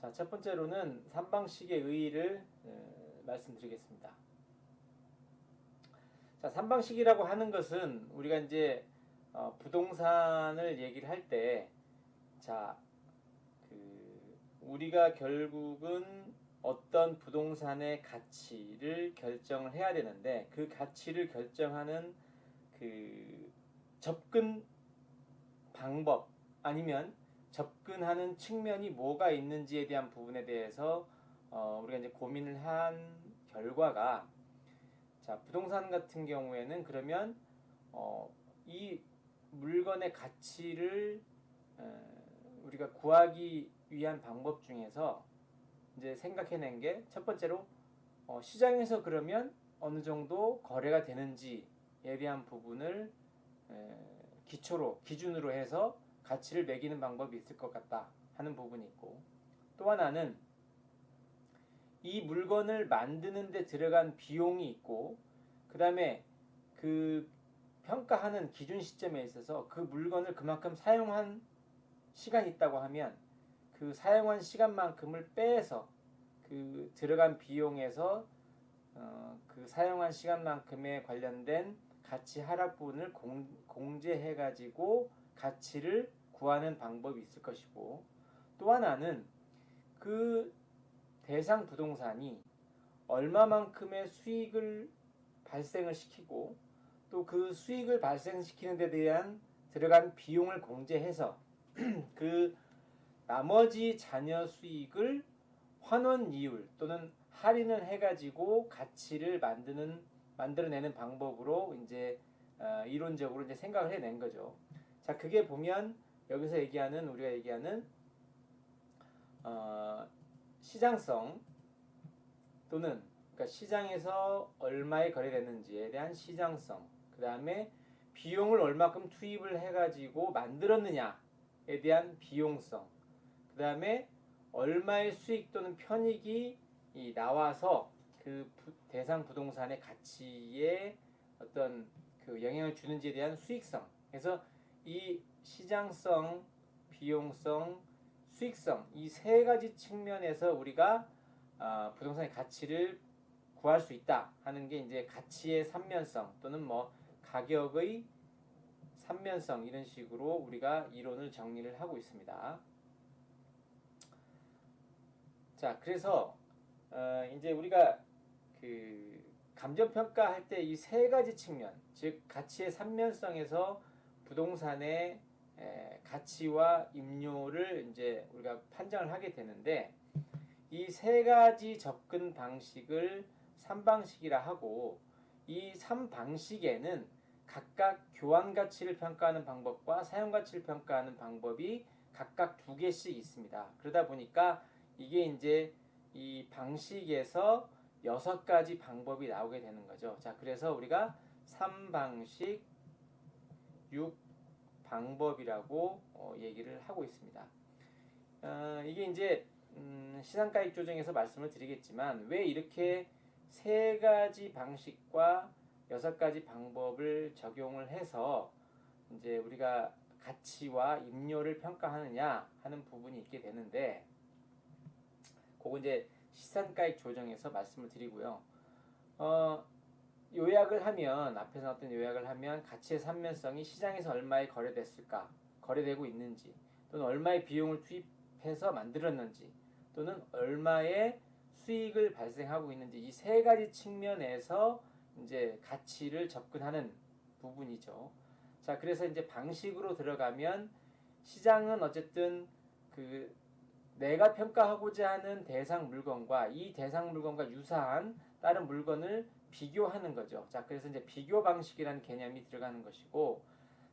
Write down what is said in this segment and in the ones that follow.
자, 첫 번째로는 삼방식의 의의를 에, 말씀드리겠습니다. 자, 삼방식이라고 하는 것은 우리가 이제 어, 부동산을 얘기를 할 때, 자, 그 우리가 결국은 어떤 부동산의 가치를 결정을 해야 되는데 그 가치를 결정하는 그 접근 방법 아니면 접근하는 측면이 뭐가 있는지에 대한 부분에 대해서 어, 우리가 이제 고민을 한 결과가 자 부동산 같은 경우에는 그러면 어, 이 물건의 가치를 에, 우리가 구하기 위한 방법 중에서 이제 생각해낸 게 첫 번째로 어, 시장에서 그러면 어느 정도 거래가 되는지에 대한 부분을 에, 기초로 기준으로 해서 가치를 매기는 방법이 있을 것 같다 하는 부분이 있고 또 하나는 이 물건을 만드는 데 들어간 비용이 있고 그 다음에 그 평가하는 기준 시점에 있어서 그 물건을 그만큼 사용한 시간이 있다고 하면 그 사용한 시간만큼을 빼서 그 들어간 비용에서 어, 그 사용한 시간만큼에 관련된 가치 하락 부분을 공, 공제해 가지고 가치를 구하는 방법이 있을 것이고 또 하나는 그 대상 부동산이 얼마만큼의 수익을 발생을 시키고 또 그 수익을 발생시키는 데 대한 들어간 비용을 공제해서 그 나머지 자녀 수익을 환원 이율 또는 할인을 해가지고 가치를 만드는 만들어내는 방법으로 이제 어, 이론적으로 이제 생각을 해낸 거죠. 자, 그게 보면 여기서 얘기하는 우리가 얘기하는 어, 시장성 또는 그러니까 시장에서 얼마에 거래됐는지에 대한 시장성, 그 다음에 비용을 얼마큼 투입을 해가지고 만들었느냐에 대한 비용성, 그 다음에 얼마의 수익 또는 편익이 나와서 그 대상 부동산의 가치에 어떤 그 영향을 주는지에 대한 수익성. 그래서 이 시장성, 비용성, 수익성 이 세 가지 측면에서 우리가 어, 부동산의 가치를 구할 수 있다 하는 게 이제 가치의 삼면성 또는 뭐 가격의 삼면성 이런 식으로 우리가 이론을 정리를 하고 있습니다. 자, 그래서 어, 이제 우리가 그 감정 평가할 때 이 세 가지 측면, 즉 가치의 삼면성에서 부동산의 에, 가치와 임료를 이제 우리가 판정을 하게 되는데 이 세 가지 접근 방식을 삼방식이라 하고 이 삼방식에는 각각 교환 가치를 평가하는 방법과 사용 가치를 평가하는 방법이 각각 두 개씩 있습니다. 그러다 보니까 이게 이제 이 방식에서 여섯 가지 방법이 나오게 되는 거죠. 자, 그래서 우리가 3방식 6 방법이라고 어, 얘기를 하고 있습니다. 어, 이게 이제 음, 시장가액 조정에서 말씀을 드리겠지만 왜 이렇게 세 가지 방식과 여섯 가지 방법을 적용을 해서 이제 우리가 가치와 임료를 평가하느냐 하는 부분이 있게 되는데 그거 이제 시산가액 조정에서 말씀을 드리고요. 어, 요약을 하면 앞에서 어떤 요약을 하면 가치의 삼면성이 시장에서 얼마에 거래됐을까, 거래되고 있는지, 또는 얼마의 비용을 투입해서 만들었는지, 또는 얼마의 수익을 발생하고 있는지 이 세 가지 측면에서 이제 가치를 접근하는 부분이죠. 자, 그래서 이제 방식으로 들어가면 시장은 어쨌든 그 내가 평가하고자 하는 대상 물건과 이 대상 물건과 유사한 다른 물건을 비교하는 거죠. 자, 그래서 이제 비교 방식이라는 개념이 들어가는 것이고,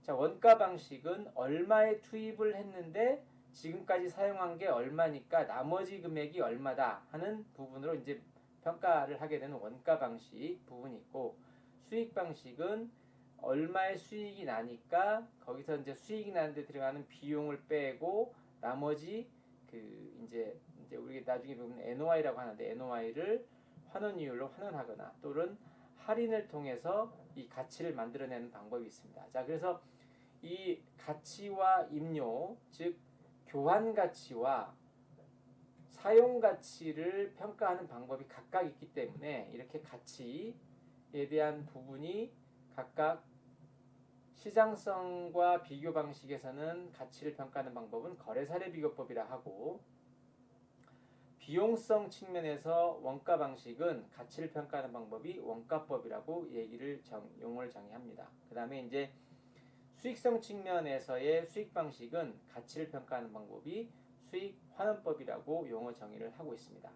자, 원가 방식은 얼마에 투입을 했는데 지금까지 사용한 게 얼마니까 나머지 금액이 얼마다 하는 부분으로 이제 평가를 하게 되는 원가 방식 부분이 있고, 수익 방식은 얼마의 수익이 나니까 거기서 이제 수익이 나는데 들어가는 비용을 빼고 나머지 그 이제 이제 우리가 나중에 보면 NOI라고 하는데 NOI를 환원이율로 환원하거나 또는 할인을 통해서 이 가치를 만들어내는 방법이 있습니다. 자, 그래서 이 가치와 임료, 즉 교환 가치와 사용 가치를 평가하는 방법이 각각 있기 때문에 이렇게 가치에 대한 부분이 각각 시장성과 비교 방식에서는 가치를 평가하는 방법은 거래 사례 비교법이라 하고 비용성 측면에서 원가 방식은 가치를 평가하는 방법이 원가법이라고 얘기를 정, 용어를 정의합니다. 그 다음에 이제 수익성 측면에서의 수익 방식은 가치를 평가하는 방법이 수익 환원법이라고 용어 정의를 하고 있습니다.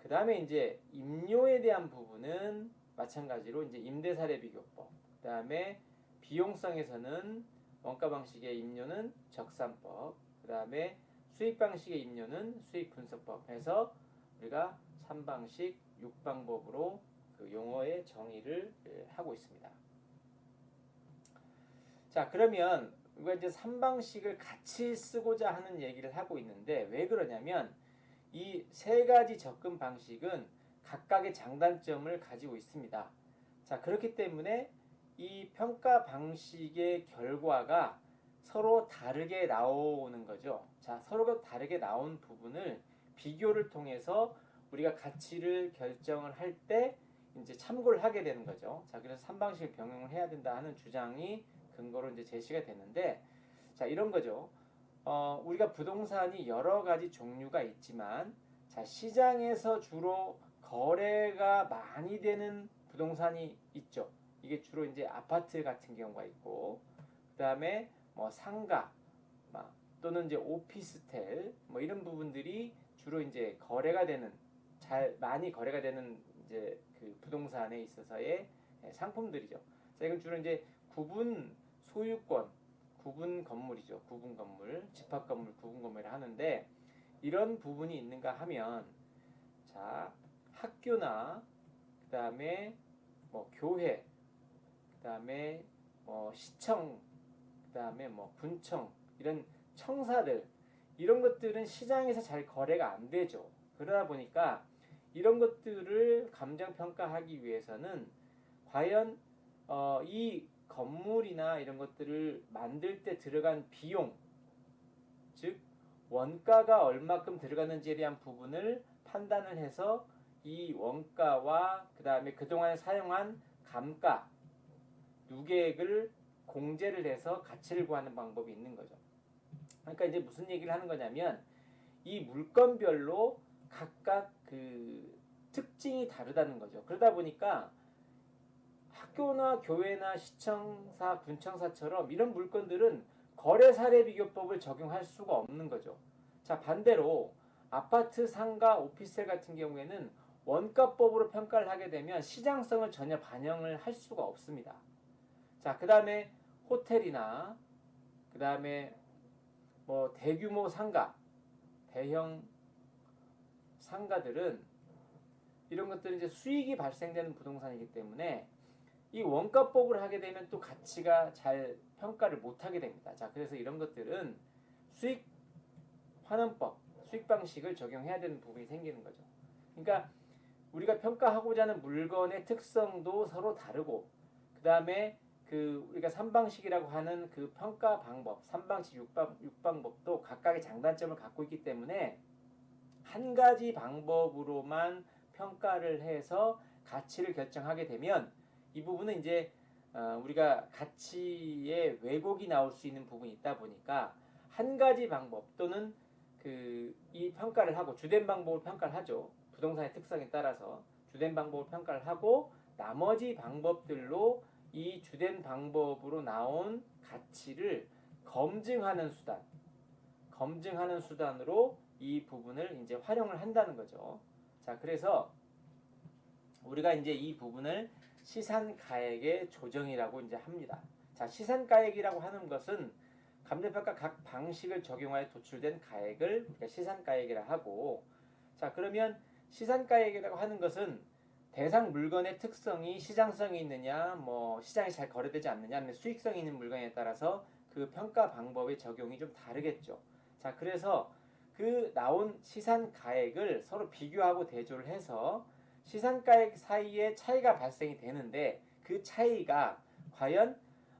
그 다음에 이제 임료에 대한 부분은 마찬가지로 이제 임대 사례 비교법. 그 다음에 비용성에서는 원가 방식의 임료는 적산법. 그 다음에 수익 방식의 임료는 수익 분석법 해서 우리가 3방식 6방법으로 그 용어의 정의를 예, 하고 있습니다. 자, 그러면 우리가 이제 3방식을 같이 쓰고자 하는 얘기를 하고 있는데 왜 그러냐면 이 세 가지 접근 방식은 각각의 장단점을 가지고 있습니다. 자, 그렇기 때문에 이 평가 방식의 결과가 서로 다르게 나오는 거죠. 자, 서로가 다르게 나온 부분을 비교를 통해서 우리가 가치를 결정을 할 때 이제 참고를 하게 되는 거죠. 자, 그래서 3방식을 병용을 해야 된다 하는 주장이 근거로 이제 제시가 되는데 자, 이런 거죠. 어, 우리가 부동산이 여러 가지 종류가 있지만 자, 시장에서 주로 거래가 많이 되는 부동산이 있죠. 이게 주로 이제 아파트 같은 경우가 있고 그다음에 뭐 상가 막 또는 이제 오피스텔 뭐 이런 부분들이 주로 이제 거래가 되는 잘 많이 거래가 되는 이제 그 부동산에 있어서의 상품들이죠. 자, 이건 주로 이제 구분 소유권, 구분 건물이죠. 구분 건물, 집합 건물, 구분 건물을 하는데 이런 부분이 있는가 하면 자 학교나 그다음에 뭐 교회, 그다음에 뭐 시청, 그다음에 뭐 군청 이런 청사들 이런 것들은 시장에서 잘 거래가 안 되죠. 그러다 보니까 이런 것들을 감정 평가하기 위해서는 과연 어, 이 건물이나 이런 것들을 만들 때 들어간 비용, 즉 원가가 얼마큼 들어갔는지에 대한 부분을 판단을 해서 이 원가와 그 다음에 그동안 사용한 감가, 누계액을 공제를 해서 가치를 구하는 방법이 있는 거죠. 그러니까 이제 무슨 얘기를 하는 거냐면 이 물건별로 각각 그 특징이 다르다는 거죠. 그러다 보니까 학교나 교회나 시청사, 군청사처럼 이런 물건들은 거래 사례 비교법을 적용할 수가 없는 거죠. 자, 반대로 아파트, 상가, 오피스텔 같은 경우에는 원가법으로 평가를 하게 되면 시장성을 전혀 반영을 할 수가 없습니다. 자, 그 다음에 호텔이나 그 다음에 뭐 대규모 상가, 대형 상가들은 이런 것들은 이제 수익이 발생되는 부동산이기 때문에 이 원가법을 하게 되면 또 가치가 잘 평가를 못 하게 됩니다. 자, 그래서 이런 것들은 수익 환원법, 수익 방식을 적용해야 되는 부분이 생기는 거죠. 그러니까 우리가 평가하고자 하는 물건의 특성도 서로 다르고 그 다음에 그 우리가 3방식이라고 하는 그 평가 방법, 3방식, 6방, 6방법도 각각의 장단점을 갖고 있기 때문에 한 가지 방법으로만 평가를 해서 가치를 결정하게 되면 이 부분은 이제 어, 우리가 가치에 왜곡이 나올 수 있는 부분이 있다 보니까 한 가지 방법 또는 그 이 평가를 하고 주된 방법을 평가를 하죠. 부동산의 특성에 따라서 주된 방법을 평가를 하고 나머지 방법들로 이 주된 방법으로 나온 가치를 검증하는 수단, 검증하는 수단으로 이 부분을 이제 활용을 한다는 거죠. 자, 그래서 우리가 이제 이 부분을 시산가액의 조정이라고 이제 합니다. 자, 시산가액이라고 하는 것은 감정평가 각 방식을 적용하여 도출된 가액을 시산가액이라 하고, 자, 그러면 시산가액이라고 하는 것은 대상 물건의 특성이 시장성이 있느냐, 뭐 시장이 잘 거래되지 않느냐, 아니면 수익성이 있는 물건에 따라서 그 평가 방법의 적용이 좀 다르겠죠. 자, 그래서 그 나온 시산 가액을 서로 비교하고 대조를 해서 시산 가액 사이에 차이가 발생이 되는데 그 차이가 과연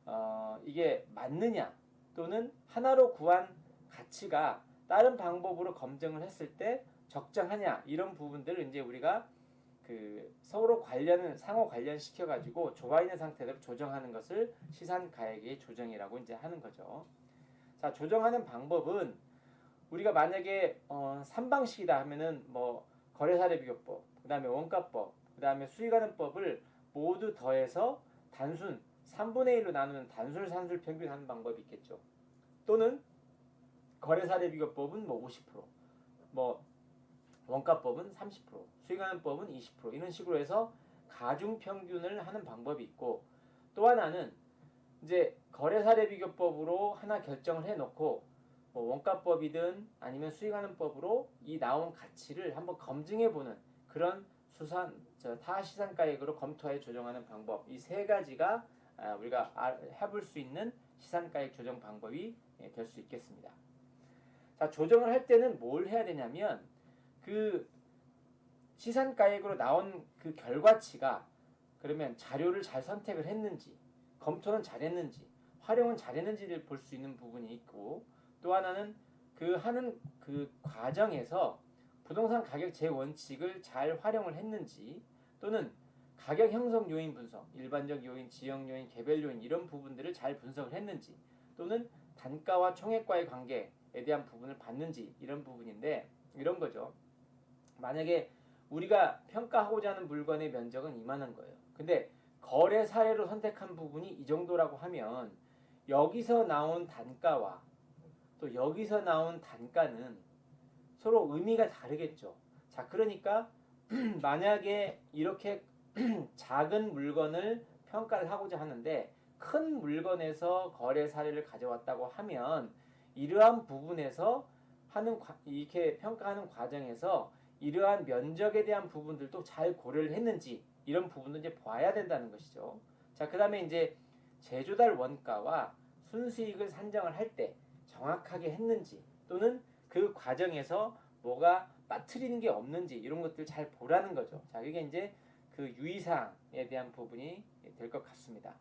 어, 이게 맞느냐 또는 하나로 구한 가치가 다른 방법으로 검증을 했을 때 적정하냐 이런 부분들을 이제 우리가 그 서로 관련을 상호 관련시켜 가지고 좋아 있는 상태대로 조정하는 것을 시산 가액의 조정이라고 이제 하는 거죠. 자 조정하는 방법은 우리가 만약에 어, 3방식이다 하면은 뭐 거래사례 비교법, 그다음에 원가법, 그다음에 수익하는법을 모두 더해서 단순 3분의 1로 나누는 단술 산술 평균하는 방법이 있겠죠. 또는 거래사례 비교법은 뭐 50%, 뭐 원가법은 30%, 수익하는법은 20% 이런 식으로 해서 가중 평균을 하는 방법이 있고 또 하나는 이제 거래사례 비교법으로 하나 결정을 해놓고 뭐 원가법이든 아니면 수익하는법으로 이 나온 가치를 한번 검증해 보는 그런 수산 저 타시산가액으로 검토해 조정하는 방법 이 세 가지가 아, 우리가 아- 해볼 수 있는 시산가액 조정 방법이 예, 될수 있겠습니다. 자 조정을 할 때는 뭘 해야 되냐면 그 시산가액으로 나온 그 결과치가 그러면 자료를 잘 선택을 했는지 검토는 잘했는지 활용은 잘했는지를 볼 수 있는 부분이 있고 또 하나는 그 하는 그 과정에서 부동산 가격 제 원칙을 잘 활용을 했는지 또는 가격 형성 요인 분석, 일반적 요인, 지역 요인, 개별 요인 이런 부분들을 잘 분석을 했는지 또는 단가와 총액과의 관계에 대한 부분을 봤는지 이런 부분인데 이런 거죠. 만약에 우리가 평가하고자 하는 물건의 면적은 이만한 거예요. 근데 거래 사례로 선택한 부분이 이 정도라고 하면 여기서 나온 단가와 또 여기서 나온 단가는 서로 의미가 다르겠죠. 자, 그러니까 만약에 이렇게 작은 물건을 평가를 하고자 하는데 큰 물건에서 거래 사례를 가져왔다고 하면 이러한 부분에서 하는 과- 이렇게 평가하는 과정에서 이러한 면적에 대한 부분들도 잘 고려를 했는지 이런 부분도 이제 봐야 된다는 것이죠. 자, 그다음에 이제 제조달 원가와 순수익을 산정을 할 때 정확하게 했는지 또는 그 과정에서 뭐가 빠뜨리는 게 없는지 이런 것들 잘 보라는 거죠. 자, 이게 이제 그 유의사항에 대한 부분이 될 것 같습니다.